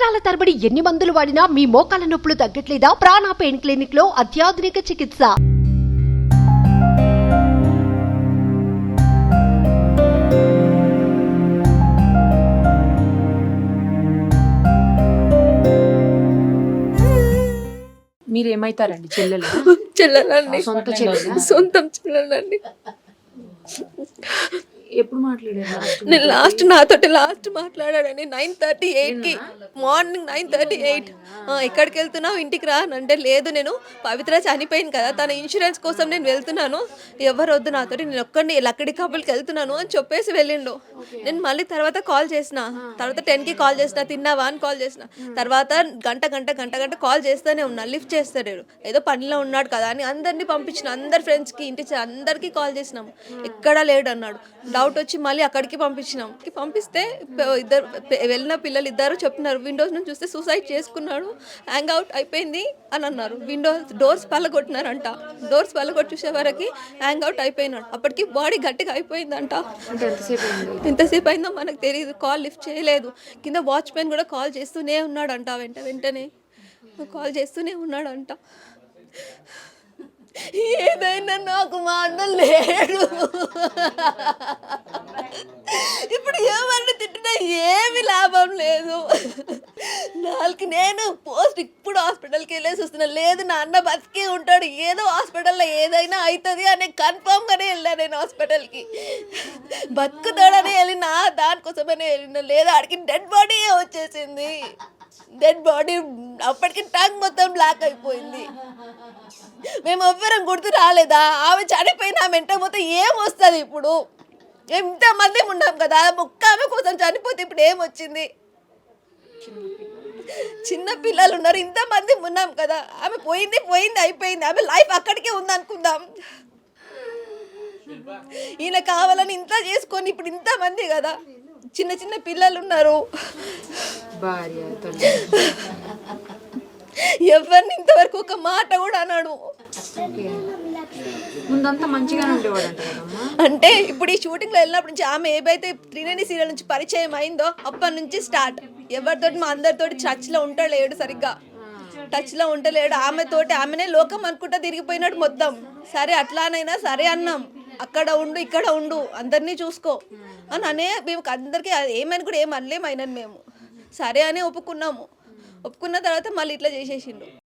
సంవత్సరాల తరబడి ఎన్ని మందులు వాడినా మీ మోకాల నొప్పులు తగ్గట్లేదా? ప్రాణ పెయిన్ క్లినిక్లో అత్యాధునిక చికిత్స. మీరు ఏమైతారండి చెల్లెలు? చెల్లెలండి. సొంత చెల్లెలా? సొంతం చెల్లెలండి. ఎప్పుడు మాట్లాడారు నేను లాస్ట్ నాతోటి లాస్ట్ మాట్లాడాడని నైన్ థర్టీ ఎయిట్కి మార్నింగ్ నైన్ థర్టీ ఎయిట్ ఎక్కడికి వెళ్తున్నావు? ఇంటికి రా అంటే లేదు నేను పవిత్ర చనిపోయింది కదా తన ఇన్సూరెన్స్ కోసం నేను వెళ్తున్నాను. ఎవరు వద్దు నాతోటి నేను ఒక్కడిని లక్కడి కబుల్కి వెళ్తున్నాను అని చెప్పేసి వెళ్ళిండు. నేను మళ్ళీ తర్వాత కాల్ చేసిన. తర్వాత టెన్కి కాల్ చేసిన తిన్నావా అని కాల్ చేసిన. తర్వాత గంట గంట గంట గంట కాల్ చేస్తూనే ఉన్నా లిఫ్ట్ చేస్తాడు ఏదో పనిలో ఉన్నాడు కదా అని అందరినీ పంపించిన అందరి ఫ్రెండ్స్కి ఇంటి అందరికీ కాల్ చేసినాం ఎక్కడా లేడు అన్నాడు. డౌట్ వచ్చి మళ్ళీ అక్కడికి పంపించినాం. పంపిస్తే ఇద్దరు వెళ్ళిన పిల్లలు ఇద్దరు చెప్తున్నారు విండోస్ నుంచి చూస్తే సూసైడ్ చేసుకున్నాడు హ్యాంగ్ అవుట్ అయిపోయింది అని అన్నారు. విండోస్ డోర్స్ పల్లగొట్టినారంట డోర్స్ పల్లగొట్టి చూసే వరకు హ్యాంగ్ అవుట్ అయిపోయినాడు. అప్పటికి బాడీ గట్టిగా అయిపోయిందంట. అంటే ఎంతసేపు అయింది? ఎంతసేపు అయిందో మనకు తెలియదు కాల్ లిఫ్ట్ చేయలేదు. కింద వాచ్మెన్ కూడా కాల్ చేస్తూనే ఉన్నాడంట వెంట వెంటనే. కాల్ చేస్తూనే ఉన్నాడంట. ఏదైనా నాకు మా అన్న లేడు. లేదు. నాలుగు నేను పోస్ట్ ఇప్పుడు హాస్పిటల్కి వెళ్ళేసి వస్తున్నా. లేదు నా అన్న బతికే ఉంటాడు. ఏదో హాస్పిటల్లో ఏదైనా అవుతుంది అని కన్ఫామ్గానే వెళ్ళా నేను హాస్పిటల్కి. బతుకుతాడని వెళ్ళినా దానికోసమనే వెళ్ళిన. లేదా ఆడికి డెడ్ బాడీ వచ్చేసింది. డెడ్ బాడీ అప్పటికి టంగ్ మొత్తం బ్లాక్ అయిపోయింది. మేము ఎవ్వరం గుర్తు రాలేదా? ఆమె చనిపోయిన ఆమె వెంట మొత్తం ఏం వస్తుంది ఇప్పుడు? ఎంతమంది ఉన్నాం కదా? ఒక్క ఆమె కోసం చనిపోతే ఇప్పుడు ఏం వచ్చింది? చిన్న పిల్లలు ఉన్నారు. ఇంతమంది ఉన్నాం కదా. ఆమె పోయింది పోయింది అయిపోయింది. ఆమె లైఫ్ అక్కడికే ఉంది అనుకుందాం ఈయన కావాలని ఇంత చేసుకొని ఇప్పుడు ఇంతమంది కదా. చిన్న చిన్న పిల్లలు ఉన్నారు. ఎవరిని ఇంతవరకు ఒక మాట కూడా అన్నాడు ముందంతా మంచిగానే అంటే ఇప్పుడు ఈ షూటింగ్లో వెళ్ళినప్పటి నుంచి ఆమె ఏవైతే త్రినేని సీరియల్ నుంచి పరిచయం అయిందో అప్పటి నుంచి స్టార్ట్. ఎవరితోటి మా అందరితోటి టచ్లో ఉంటలేడు సరిగ్గా. టచ్లో ఉంటలేడు. ఆమెతోటి ఆమెనే లోకం అనుకుంటా తిరిగిపోయినాడు మొత్తం. సరే అట్లానైనా సరే అన్నాం. అక్కడ ఉండు ఇక్కడ ఉండు అందరినీ చూసుకో. అని అనే మేము అందరికీ అది ఏమని కూడా ఏం అనలేమైనా అయినాను మేము. సరే అని ఒప్పుకున్నాము. ఒప్పుకున్న తర్వాత మళ్ళీ ఇట్లా చేసేసిండు.